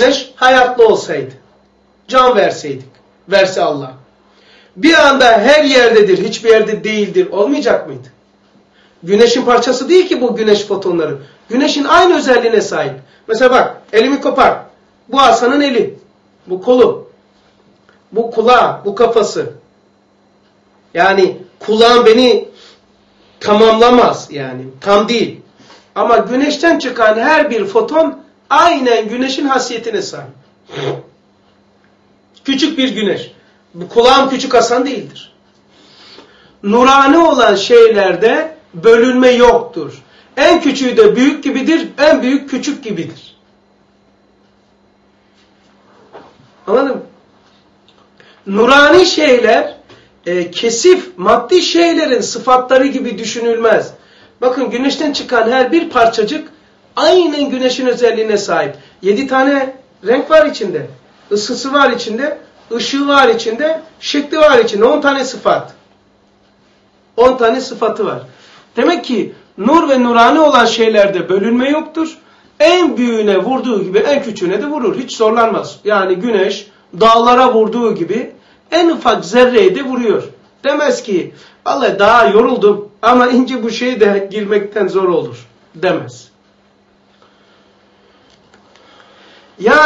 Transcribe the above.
güneş hayatlı olsaydı, can verseydik, verse Allah. Bir anda her yerdedir, hiçbir yerde değildir olmayacak mıydı? Güneşin parçası değil ki bu güneş fotonları. Güneşin aynı özelliğine sahip. Mesela bak elimi kopar. Bu Hasan'ın eli. Bu kolu. Bu kulağı, bu kafası. Yani kulağım beni tamamlamaz yani. Tam değil. Ama güneşten çıkan her bir foton aynen güneşin hasiyetine sahip. Küçük bir güneş. Bu kulağım küçük Hasan değildir. Nurani olan şeylerde bölünme yoktur. En küçüğü de büyük gibidir, en büyük küçük gibidir. Anladın mı? Nurani şeyler e, kesif, maddi şeylerin sıfatları gibi düşünülmez. Bakın güneşten çıkan her bir parçacık aynen güneşin özelliğine sahip. Yedi tane renk var içinde. Isısı var içinde, ışığı var içinde, şekli var içinde. On tane sıfat. On tane sıfatı var. Demek ki nur ve nurani olan şeylerde bölünme yoktur. En büyüğüne vurduğu gibi en küçüğüne de vurur. Hiç zorlanmaz. Yani güneş dağlara vurduğu gibi en ufak zerreyi de vuruyor. Demez ki Allah daha yoruldum ama ince bu şey de girmekten zor olur. Demez. Yani